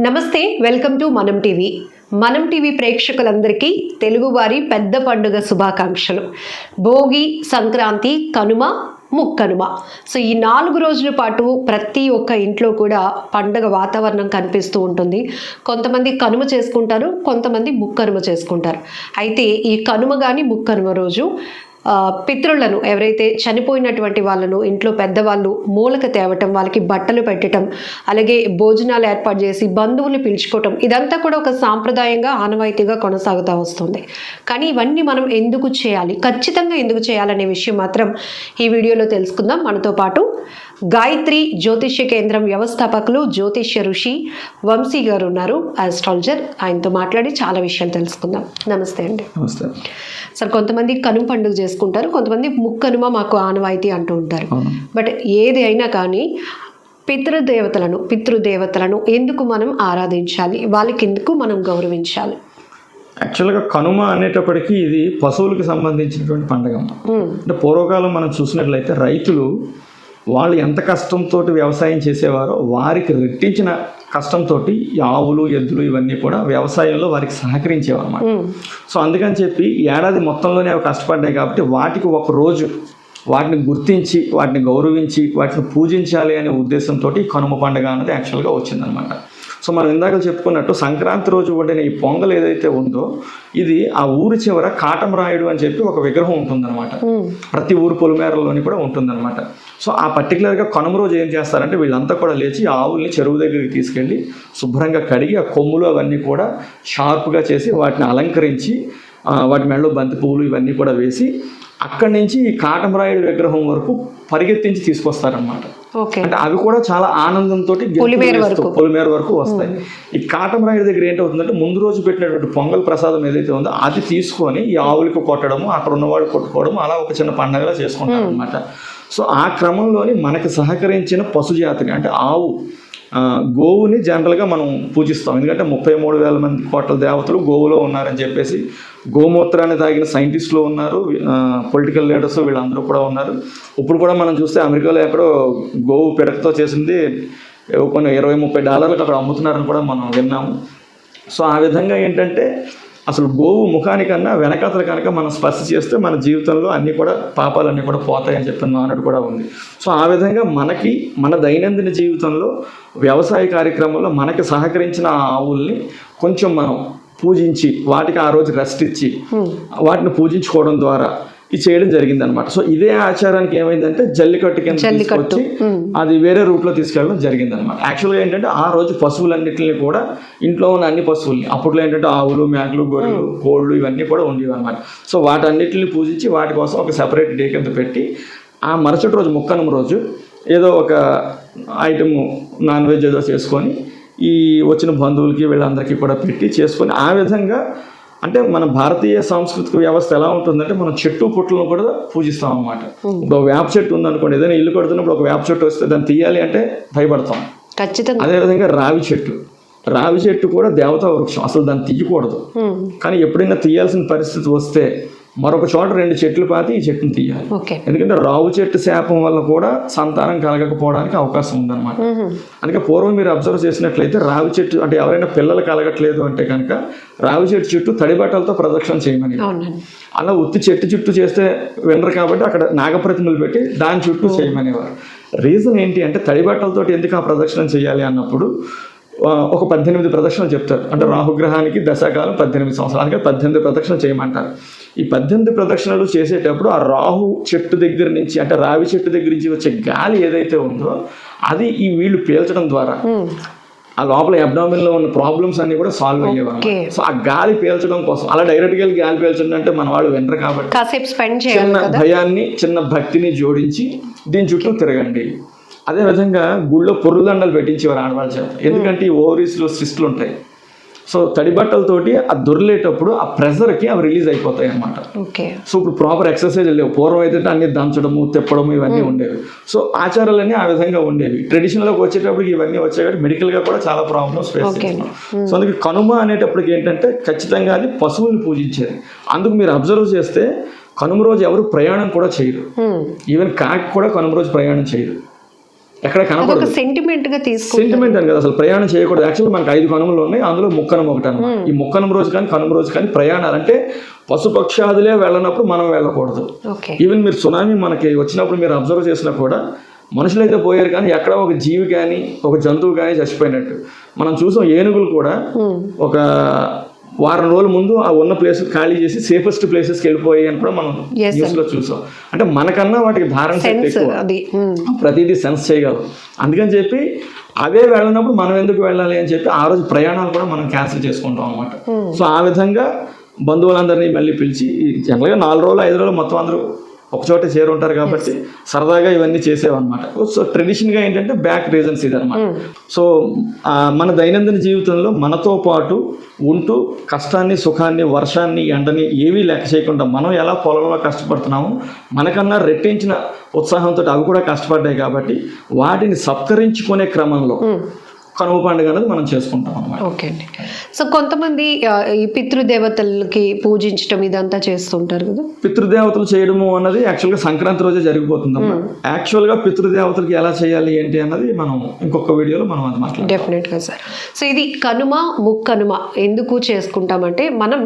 నమస్తే welcome to Manam TV. Manam TV ప్రేక్షకులందరికీ తెలుగువారి పెద్ద పండుగ శుభాకాంక్షలు. భోగి సంక్రాంతి కనుమ ముక్కనుమ. సో ఈ నాలుగు రోజుల పాటు ప్రతి ఒక్క ఇంట్లో కూడా పండగ వాతావరణం కనిపిస్తూ ఉంటుంది. కొంతమంది కనుమ చేసుకుంటారు కొంతమంది ముక్కనుమ చేసుకుంటారు. అయితే ఈ కనుమ కానీ ముక్కనుమ రోజు పితృలను ఎవరైతే చనిపోయినటువంటి వాళ్ళను ఇంట్లో పెద్దవాళ్ళు మూలక తేవటం వాళ్ళకి బట్టలు పెట్టడం అలాగే భోజనాలు ఏర్పాటు చేసి బంధువులు పిలుచుకోవటం ఇదంతా కూడా ఒక సాంప్రదాయంగా ఆనవాయితీగా కొనసాగుతూ వస్తుంది. కానీ ఇవన్నీ మనం ఎందుకు చేయాలి? ఖచ్చితంగా ఎందుకు చేయాలనే విషయం మాత్రం ఈ వీడియోలో తెలుసుకుందాం. మనతో పాటు గాయత్రి జ్యోతిష్య కేంద్రం వ్యవస్థాపకులు జ్యోతిష్య ఋషి వంశీ గారు ఉన్నారు ఆస్ట్రాలజర్ ఆయనతో మాట్లాడి చాలా విషయాలు తెలుసుకుందాం. నమస్తే అండి. నమస్తే. సార్ కొంతమంది కనుమ పండుగ చేసుకుంటారు కొంతమంది ముక్కనుమ మాకు ఆనవాయితీ అంటూ ఉంటారు. బట్ ఏది అయినా కానీ పితృదేవతలను పితృదేవతలను ఎందుకు మనం ఆరాధించాలి? వాళ్ళకి ఎందుకు మనం గౌరవించాలి? యాక్చువల్గా కనుమ అనేటప్పటికీ ఇది పశువులకు సంబంధించినటువంటి పండగ. అంటే పూర్వకాలం మనం చూసినట్లయితే రైతులు వాళ్ళు ఎంత కష్టంతో వ్యవసాయం చేసేవారో వారికి రెట్టించిన కష్టంతో ఆవులు ఎద్దులు ఇవన్నీ కూడా వ్యవసాయంలో వారికి ఉమ్, సో అందుకని చెప్పి ఏడాది మొత్తంలోనే అవి కష్టపడ్డాయి కాబట్టి వాటికి ఒక రోజు వాటిని గుర్తించి వాటిని గౌరవించి వాటిని పూజించాలి అనే ఉద్దేశంతో ఈ కనుమ పండుగ అన్నది యాక్చువల్గా వచ్చిందనమాట సో మనం ఇందాక చెప్పుకున్నట్టు సంక్రాంతి రోజు వండిన ఈ పొంగల్ ఏదైతే ఉందో ఇది ఆ ఊరి చివర కాటం రాయుడు అని చెప్పి ఒక విగ్రహం ఉంటుందన్నమాట. ప్రతి ఊరు పొలిమేరలోని కూడా ఉంటుందన్నమాట. సో ఆ పర్టికులర్గా కనుమ రోజు ఏం చేస్తారంటే వీళ్ళంతా కూడా లేచి ఆవుల్ని చెరువు దగ్గరికి తీసుకెళ్ళి శుభ్రంగా కడిగి ఆ కొమ్ములు అవన్నీ కూడా షార్ప్గా చేసి వాటిని అలంకరించి వాటి మెడలో బంతి పువ్వులు ఇవన్నీ కూడా వేసి అక్కడి నుంచి ఈ కాటమరాయుడు విగ్రహం వరకు పరిగెత్తించి తీసుకొస్తారనమాట అంటే అవి కూడా చాలా ఆనందంతో పొలిమేర వరకు. పొలిమేర వరకు వస్తాయి. ఈ కాటమరాయుడు దగ్గర ఏంటవుతుందంటే ముందు రోజు పెట్టినటువంటి పొంగల్ ప్రసాదం ఏదైతే ఉందో అది తీసుకొని ఈ ఆవులకు కొట్టడము అక్కడ ఉన్నవాళ్ళు కొట్టుకోవడము అలా ఒక చిన్న పండగలా చేసుకుంటారు అనమాట సో ఆ క్రమంలోని మనకి సహకరించిన పశుజాతిని అంటే ఆవు గోవుని జనరల్గా మనం పూజిస్తాం. ఎందుకంటే ముప్పై మూడు వేల మంది కోట్ల దేవతలు గోవులో ఉన్నారని చెప్పేసి గోమూత్రాన్ని తాగిన సైంటిస్టులు ఉన్నారు పొలిటికల్ లీడర్స్ వీళ్ళందరూ కూడా ఉన్నారు. ఇప్పుడు కూడా మనం చూస్తే అమెరికాలో ఎక్కడో గోవు పిడకతో చేసింది కొన్ని ఇరవై ముప్పై డాలర్లకు అక్కడ అమ్ముతున్నారని కూడా మనం విన్నాము. సో ఆ విధంగా ఏంటంటే అసలు గోవు ముఖానికన్నా వెనకాతల కనుక మనం స్పర్శ చేస్తే మన జీవితంలో అన్నీ కూడా పాపాలన్నీ కూడా పోతాయని చెప్పిన నానుడు కూడా ఉంది. సో ఆ విధంగా మనకి మన దైనందిన జీవితంలో వ్యవసాయ కార్యక్రమంలో మనకి సహకరించిన ఆవుల్ని కొంచెం మనం పూజించి వాటికి ఆ రోజు రెస్ట్ ఇచ్చి వాటిని పూజించుకోవడం ద్వారా ఇది చేయడం జరిగింది అనమాట సో ఇదే ఆచారానికి ఏమైందంటే జల్లికట్టు కింద. తీసుకొచ్చి అది వేరే రూట్లో తీసుకెళ్ళడం జరిగింది అనమాట యాక్చువల్గా ఏంటంటే ఆ రోజు పశువులన్నింటినీ కూడా ఇంట్లో ఉన్న అన్ని పశువుల్ని అప్పట్లో ఏంటంటే ఆవులు మేకలు గొర్రెలు కోళ్ళు ఇవన్నీ కూడా ఉండేవి అనమాట సో వాటన్నిటిని పూజించి వాటి కోసం ఒక సెపరేట్ డే కింద పెట్టి ఆ మరుసటి రోజు ముక్కనం రోజు ఏదో ఒక ఐటమ్ నాన్ వెజ్ ఏదో చేసుకొని ఈ వచ్చిన బంధువులకి వీళ్ళందరికీ కూడా పెట్టి చేసుకొని ఆ విధంగా అంటే మన భారతీయ సాంస్కృతిక వ్యవస్థ ఎలా ఉంటుందంటే మనం చెట్టు పుట్లను కూడా పూజిస్తాం అన్నమాట. ఇప్పుడు ఒక వేప చెట్టు ఉందనుకోండి ఏదైనా ఇల్లు కడుతున్నప్పుడు ఒక వేప చెట్టు వస్తే దాన్ని తీయాలి అంటే భయపడతాం. ఖచ్చితంగా. అదేవిధంగా రావి చెట్టు. రావి చెట్టు కూడా దేవతా వృక్షం అసలు దాన్ని తీయకూడదు. కానీ ఎప్పుడైనా తీయాల్సిన పరిస్థితి వస్తే మరొక చోట రెండు చెట్లు పాతి ఈ చెట్టుని తీయాలి. ఎందుకంటే రావు చెట్టు శాపం వల్ల కూడా సంతానం కలగకపోవడానికి అవకాశం ఉందన్నమాట. అందుకే పూర్వం మీరు అబ్జర్వ్ చేసినట్లయితే రావి చెట్టు అంటే ఎవరైనా పిల్లలు కలగట్లేదు అంటే కనుక రావి చెట్టు చుట్టూ తడి బట్టలతో ప్రదక్షిణ చేయమని. అలా ఉత్తి చెట్టు చుట్టూ చేస్తే వినరు కాబట్టి అక్కడ నాగప్రతిమలు పెట్టి దాని చుట్టూ చేయమనేవారు. రీజన్ ఏంటి అంటే తడి బట్టలతో ఎందుకు ఆ ప్రదక్షిణం చేయాలి అన్నప్పుడు ఒక పద్దెనిమిది ప్రదక్షిణలు చెప్తారు. అంటే రాహుగ్రహానికి దశాకాలం పద్దెనిమిది సంవత్సరాలు అందుకే పద్దెనిమిది ప్రదక్షిణలు చేయమంటారు. ఈ పద్దెనిమిది ప్రదక్షిణలు చేసేటప్పుడు ఆ రాహు చెట్టు దగ్గర నుంచి అంటే రావి చెట్టు దగ్గర నుంచి వచ్చే గాలి ఏదైతే ఉందో అది ఈ వీళ్ళు పీల్చడం ద్వారా ఆ లోపల abdomen లో ఉన్న ప్రాబ్లమ్స్ అన్ని కూడా సాల్వ్ అయ్యేవారు. సో ఆ గాలి పీల్చడం కోసం అలా డైరెక్ట్గా వెళ్ళి గాలి పీల్చడం అంటే మన వాళ్ళు వినరు కాబట్టి కాసేపు స్పెండ్ చేయాలి చిన్న భయాన్ని చిన్న భక్తిని జోడించి దీని చుట్టూ తిరగండి. అదే విధంగా గుళ్ళో పొర్రుదండలు పెట్టించేవారు ఆడవాళ్ళ చేత ఎందుకంటే ఈ ఓవరీస్లో సిస్టులు ఉంటాయి. సో తడి బట్టలతోటి ఆ దొరిలేటప్పుడు ఆ ప్రెషర్కి అవి రిలీజ్ అయిపోతాయి అన్నమాట. ఓకే. సో ఇప్పుడు ప్రాపర్ ఎక్సర్సైజ్ లేవు. పూర్వం అయితే అన్ని దంచడము తిప్పడము ఇవన్నీ ఉండేవి. సో ఆచారాలన్నీ ఆ విధంగా ఉండేవి. ట్రెడిషనల్గా వచ్చేటప్పటికి ఇవన్నీ వచ్చాయి కాబట్టి మెడికల్గా కూడా చాలా ప్రాబ్లమ్స్ ఫేస్. చేస్తున్నాం. సో అందుకే కనుమ అనేటప్పటికి ఏంటంటే ఖచ్చితంగా అది పశువుని పూజించేది. అందుకు మీరు అబ్జర్వ్ చేస్తే కనుమ రోజు ఎవరు ప్రయాణం కూడా చేయరు. ఈవెన్ కాకి కూడా కనుమ రోజు ప్రయాణం చేయరు. ఎక్కడ కనపడదు. సెంటిమెంట్గా తీసుకు సెంటిమెంట్ అని కదా అసలు ప్రయాణం చేయకూడదు. యాక్చువల్ మనకి ఐదు కనుమలు ఉన్నాయి అందులో ముక్కనం ఒకటి అనమాట ఈ ముక్కనం రోజు కానీ కనుమ రోజు కానీ ప్రయాణాలు అంటే పశుపక్షాదులే వెళ్ళనప్పుడు మనం వెళ్ళకూడదు. ఈవెన్ మీరు సునామీ మనకి వచ్చినప్పుడు మీరు అబ్జర్వ్ చేసినా కూడా మనుషులైతే పోయారు కానీ ఎక్కడ ఒక జీవి కానీ ఒక జంతువు కానీ చచ్చిపోయినట్టు. మనం చూసాం ఏనుగులు కూడా ఒక వారం రోజుల ముందు ఆ ఉన్న ప్లేస్ ఖాళీ చేసి సేఫెస్ట్ ప్లేసెస్కి వెళ్ళిపోయాయి అని కూడా మనం న్యూస్లో చూసాం. అంటే మనకన్నా వాటికి ధారణ శక్తి ఎక్కువ. ప్రతిదీ సెన్స్ చేయగలం. అందుకని చెప్పి అవే వెళ్ళినప్పుడు మనం ఎందుకు వెళ్ళాలి అని చెప్పి ఆ రోజు ప్రయాణాలు కూడా మనం క్యాన్సిల్ చేసుకుంటాం అనమాట సో ఆ విధంగా బంధువులందరినీ మళ్ళీ పిలిచి జనరల్గా నాలుగు రోజులు ఐదు రోజులు మొత్తం అందరూ ఒకచోట చేరు ఉంటారు కాబట్టి సరదాగా ఇవన్నీ చేసేవన్నమాట. సో ట్రెడిషన్గా ఏంటంటే బ్యాక్ రీజన్స్ ఇది అనమాట సో మన దైనందిన జీవితంలో మనతో పాటు ఉంటూ కష్టాన్ని సుఖాన్ని వర్షాన్ని ఎండని ఏవీ లెక్క చేయకుండా మనం ఎలా పొలంలో కష్టపడుతున్నామో మనకన్నా రెట్టించిన ఉత్సాహంతో అవి కూడా కష్టపడ్డాయి కాబట్టి వాటిని సత్కరించుకునే క్రమంలో కనుమ పండుగ అనేది మనం చేసుకుంటాం అన్నమాట. ఓకే అండి. సో కొంతమంది ఈ పితృదేవతలకి పూజించడం ఇదంతా చేస్తుంటారు కదా? పితృదేవతలు చేయడము అన్నది యాక్చువల్గా సంక్రాంతి రోజే జరిగిపోతుంది యాక్చువల్గా పితృదేవతలకి ఎలా చేయాలి ఏంటి అన్నది మనం ఇంకొక వీడియోలో మనం అది మాట్లాడతాం. డెఫినెట్గా సార్. సో ఇది కనుమ ముక్కనుమ ఎందుకు చేసుకుంటామంటే మనం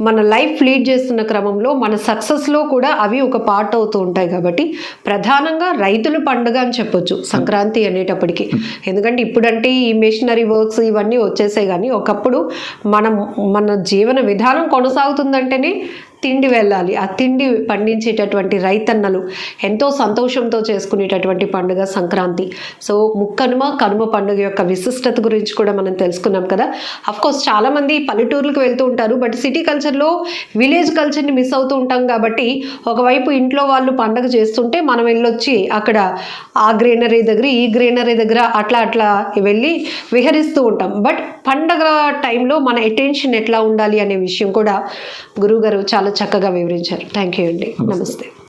మన లైఫ్ లీడ్ చేస్తున్న క్రమంలో మన సక్సెస్లో కూడా అవి ఒక పార్ట్ అవుతూ ఉంటాయి కాబట్టి ప్రధానంగా రైతుల పండుగ అని చెప్పొచ్చు సంక్రాంతి అనేటప్పటికి. ఎందుకంటే ఇప్పుడంటే ఈ మిషనరీ వర్క్స్ ఇవన్నీ వచ్చేసాయి కానీ ఒకప్పుడు మనం మన జీవన విధానం కొనసాగుతుందంటేనే తిండి వెళ్ళాలి. ఆ తిండి పండించేటటువంటి రైతన్నలు ఎంతో సంతోషంతో చేసుకునేటటువంటి పండుగ సంక్రాంతి. సో ముక్కనుమ కనుమ పండుగ యొక్క విశిష్టత గురించి కూడా మనం తెలుసుకున్నాం కదా. అఫ్ కోర్స్ చాలామంది పల్లెటూర్లకు వెళ్తూ ఉంటారు. బట్ సిటీ కల్చర్లో విలేజ్ కల్చర్ని మిస్ అవుతూ ఉంటాం కాబట్టి ఒకవైపు ఇంట్లో వాళ్ళు పండగ చేస్తుంటే మనం వెళ్ళొచ్చి అక్కడ ఆ గ్రీనరీ దగ్గర ఈ గ్రీనరీ దగ్గర అట్లా అట్లా వెళ్ళి విహరిస్తూ ఉంటాం. బట్ పండగ టైంలో మన అటెన్షన్ ఎట్లా ఉండాలి అనే విషయం కూడా గురువుగారు చాలా చక్కగా వివరించారు. థ్యాంక్ యూ అండి. నమస్తే.